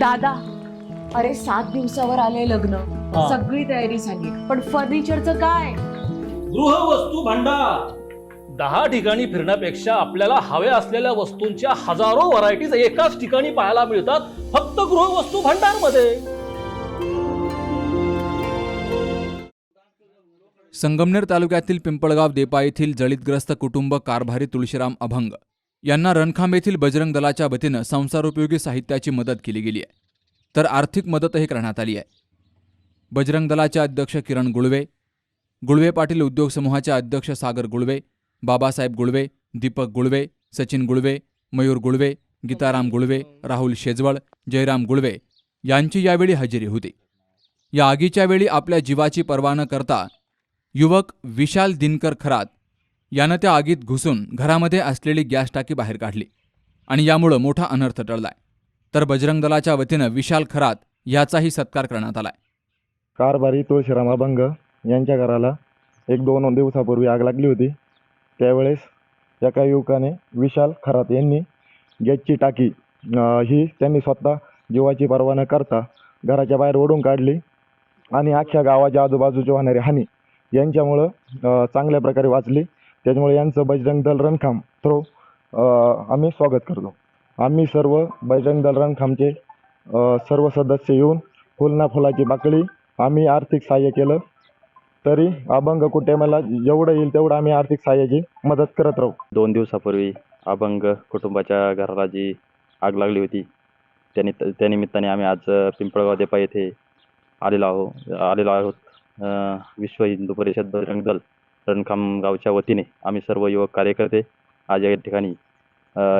दादा अरे सात दिवसावर आले लग्न. हा. सगळी तयारी झाली. पण फर्निचरचं काय? गृहवस्तू भांडार. दहा ठिकाणी फिरण्यापेक्षा आपल्याला हव्या असलेल्या वस्तूंच्या हजारो व्हरायटीज एकाच ठिकाणी पाहायला मिळतात फक्त गृहवस्तू भांडारमध्ये संगमनेर तालुक्यातील पिंपळगाव देपा येथील जळीतग्रस्त कुटुंब कारभारी तुळशीराम अभंग. यांना रणखांब येथील बजरंग दलाच्या वतीनं संसारोपयोगी साहित्याची मदत केली गेली आहे. तर आर्थिक मदतही करण्यात आली आहे. बजरंग दलाचे अध्यक्ष किरण गुळवे गुळवे पाटील उद्योग समूहाचे अध्यक्ष सागर गुळवे बाबासाहेब गुळवे दीपक गुळवे सचिन गुळवे मयूर गुळवे गीताराम गुळवे राहुल शेजवळ जयराम गुळवे यांची यावेळी हजेरी होती. या आगीच्या वेळी आपल्या जीवाची पर्वा न करता युवक विशाल दिनकर खरात यानं त्या आगीत घुसून घरामध्ये असलेली गॅस टाकी बाहेर काढली आणि यामुळं मोठा अनर्थ टळलाय. तर बजरंग दलाच्या वतीनं विशाल खरात याचाही सत्कार करण्यात आलाय. कारभारी तुळशीराम अभंग यांच्या घराला एक दोन दिवसापूर्वी आग लागली होती. त्यावेळेस एका युवकाने विशाल खरात यांनी गॅसची टाकी ही त्यांनी स्वतः जीवाची पर्वा न करता घराच्या बाहेर ओढून काढली आणि अख्ख्या गावाच्या आजूबाजूची होणारी हानी यांच्यामुळं चांगल्या प्रकारे वाचली. त्याच्यामुळे यांचं बजरंग दल रणखाम थ्रो आम्ही स्वागत करतो. आम्ही सर्व बजरंग दल रणखामचे सर्व सदस्य येऊन फुलना फुलाची बाकळी आम्ही आर्थिक सहाय्य केलं. तरी अभंग कुटुंबाला जेवढं येईल तेवढं आम्ही आर्थिक सहाय्याची मदत करत राहू. दोन दिवसापूर्वी अभंग कुटुंबाच्या घराला जी आग लागली होती. त्यानि त्यानिमित्ताने आम्ही आज पिंपळगाव देपा येथे आलेलो आहो आलेलो आहोत. विश्व हिंदू परिषद बजरंग दल. रणखाम गावच्या वतीने आम्ही सर्व युवक कार्यकर्ते आज या ठिकाणी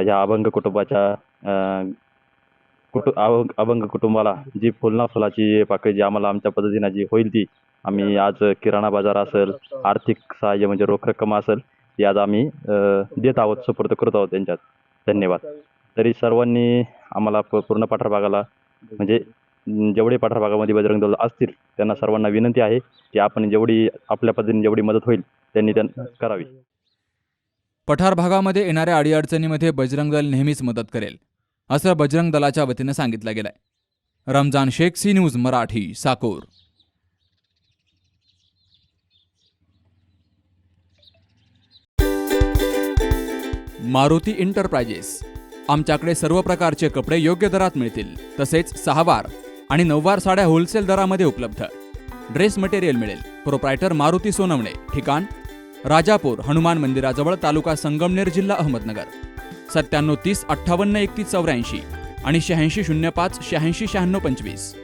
या अभंग कुटुंबाच्या कुटु अभंग अभंग कुटुंबाला जी फुलना फुलाची पाकळी जी आम्हाला आमच्या पद्धतीनं जी होईल ती आम्ही आज किराणा बाजार असेल आर्थिक सहाय्य म्हणजे रोख रक्कम असेल ती आज आम्ही देत आहोत सुपूर्द करत आहोत त्यांच्यात. धन्यवाद. तरी सर्वांनी आम्हाला पूर्ण पाठरभागाला म्हणजे जेवढे पठार भागामध्ये बजरंग दल असतील त्यांना सर्वांना विनंती आहे की आपण जेवढी आपल्या पद्धतीने जेवढी मदत होईल त्यांनी त्यांना करावी. पठार भागामध्ये येणाऱ्या अडीअडचणीमध्ये बजरंग दल नेहमीच मदत करेल असं बजरंग दलाच्या वतीनं सांगितलं गेलंय. Ramzan Shaikh C news Marathi Sakore. Maruti enterprises आमच्याकडे सर्व प्रकारचे कपडे योग्य दरात मिळतील तसेच सहावार आणि नऊवार साड्या होलसेल दरामध्ये उपलब्ध. ड्रेस मटेरियल मिळेल. प्रोप्रायटर मारुती सोनवणे. ठिकाण राजापूर हनुमान मंदिराजवळ तालुका संगमनेर जिल्हा अहमदनगर. सत्त्याण्णव तीस अठ्ठावन्न एकतीस चौऱ्याऐंशी आणि शहाऐंशी शून्य पाच शहाऐंशी शहाण्णव पंचवीस.